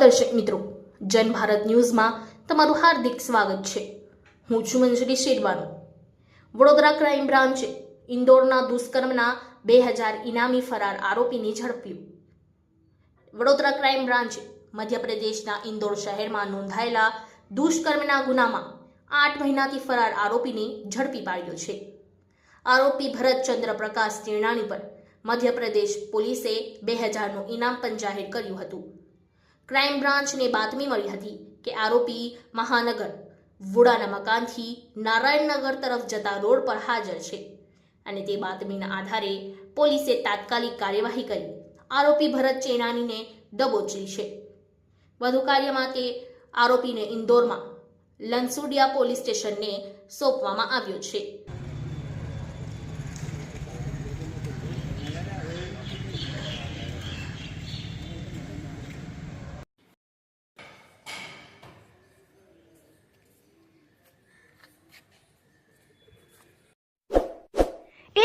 દર્શક મિત્રો, જન ભારત ન્યૂઝમાં તમારું હાર્દિક સ્વાગત છે. હું છું મંજરી શેરવાનું. વડોદરા ક્રાઇમ બ્રાન્ચે ઇન્દોરના દુષ્કર્મના બે હજાર ઇનામી ફરાર આરોપીને ઝડપ્યું. વડોદરા ક્રાઇમ બ્રાન્ચે મધ્યપ્રદેશના ઇન્દોર શહેરમાં નોંધાયેલા દુષ્કર્મના ગુનામાં આઠ મહિનાથી ફરાર આરોપીને ઝડપી પાડ્યો છે. આરોપી ભરતચંદ્ર પ્રકાશ તિરણાણી પર મધ્યપ્રદેશ પોલીસે બે હજારનું ઇનામ પણ જાહેર કર્યું હતું. ક્રાઇમ બ્રાન્ચને બાતમી મળી હતી કે આરોપી મહાનગર, વુડાના મકાનથી નારાયણનગર તરફ જતા રોડ પર હાજર છે અને તે બાતમીના આધારે પોલીસે તાત્કાલિક કાર્યવાહી કરી. આરોપી ભરત ચેનાનીને દબોચી છે. વધુ કાર્ય માટે આરોપીને ઇન્દોરમાં લનસુડિયા પોલીસ સ્ટેશનને સોંપવામાં આવ્યો છે.